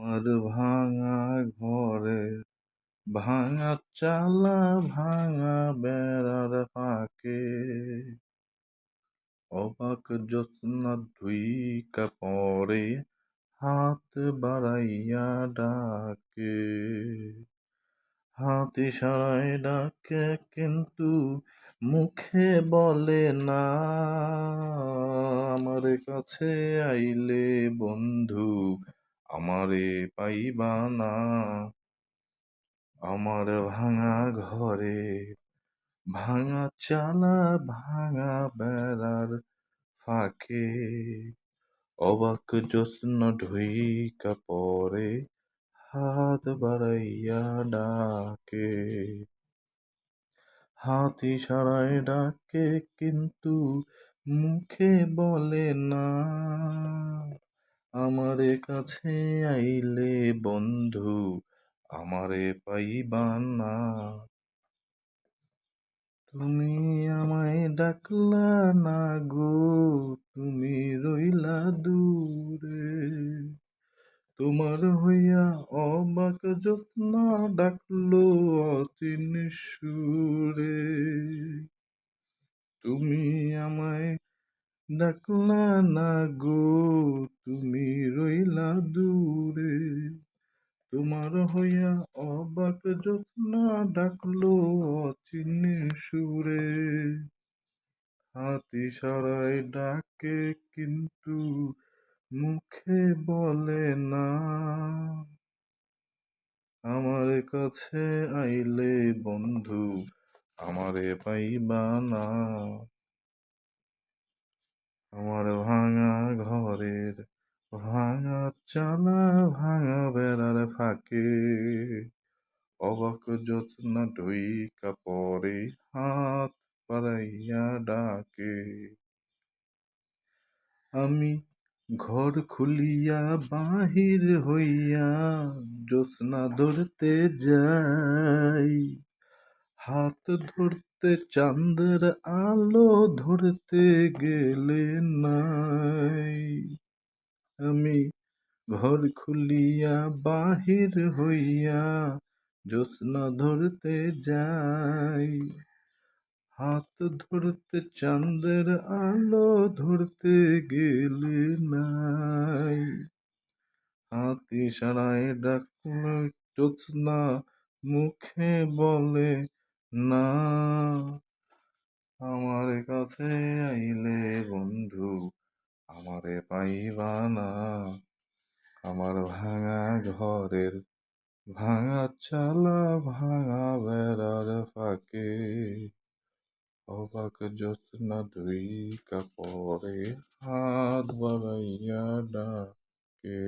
আমার ভাঙা ঘরে, ভাঙা চালা, ভাঙা বেড়ার ফাঁকে। অবাক জ্যোৎস্না ঢুইকা পড়ে, হাত বাড়াইয়া ডাকে। হাতি সারায় ডাকে, কিন্তু মুখে বলে না। আমার কাছে আইলে বন্ধু আমারে পাইবা না। আমার ভাঙা ঘরে ভাঙা চালা, ভাঙা বেড়ার ফাঁকে অবাক জ্যোৎস্না ঢুইকা পরে হাত বাড়াইয়া ডাকে। হাতি সারায় ডাকে কিন্তু মুখে বলে না। আমারে কাছে আইলে বন্ধু, আমারে পাইবা না। তুমি আমায় ডাকলা না গো, তুমি রইলা দূরে। তোমার হইয়া অবাক যত্না ডাকলো অচিন সুরে। তুমি আমায় ডাকলা না গো, তুমি রইলা দূরে। তোমার হইয়া অবাক যত্না ডাকলো অচিন সুরে। হাতি সারাই ডাকে কিন্তু মুখে বলে না। আমার কাছে আইলে বন্ধু, আমারে পাইবা না। আমার ভাঙা ঘরের ভাঙা চালা ভাঙা বেড়ার ফাঁকে। অবাক জ্যোৎস্না ঢুইকা কাপড়ে হাত পারাইয়া ডাকে। আমি ঘর খুলিয়া বাহির হইয়া জ্যোৎস্না ধরতে যাই। হাত ধরতে চাঁদের আলো ধরতে গেলে নাই। আমি ঘর খুলিয়া বাহির হইয়া জ্যোৎস্না ধরতে যাই। হাত ধরতে চাঁদের আলো ধরতে গেলে নাই। হাতি সারায় ডাকল জ্যোৎস্না মুখে বলে না, আমার কাছে আইলে বন্ধু, আমারে পাইবা না। আমার ভাঙা ঘরের ভাঙা চালা, ভাঙা বেড়ার ফাঁকে। অবাক জ্যোৎস্না দুই কাপড়ে হাত বাড়াইয়া ডাকে।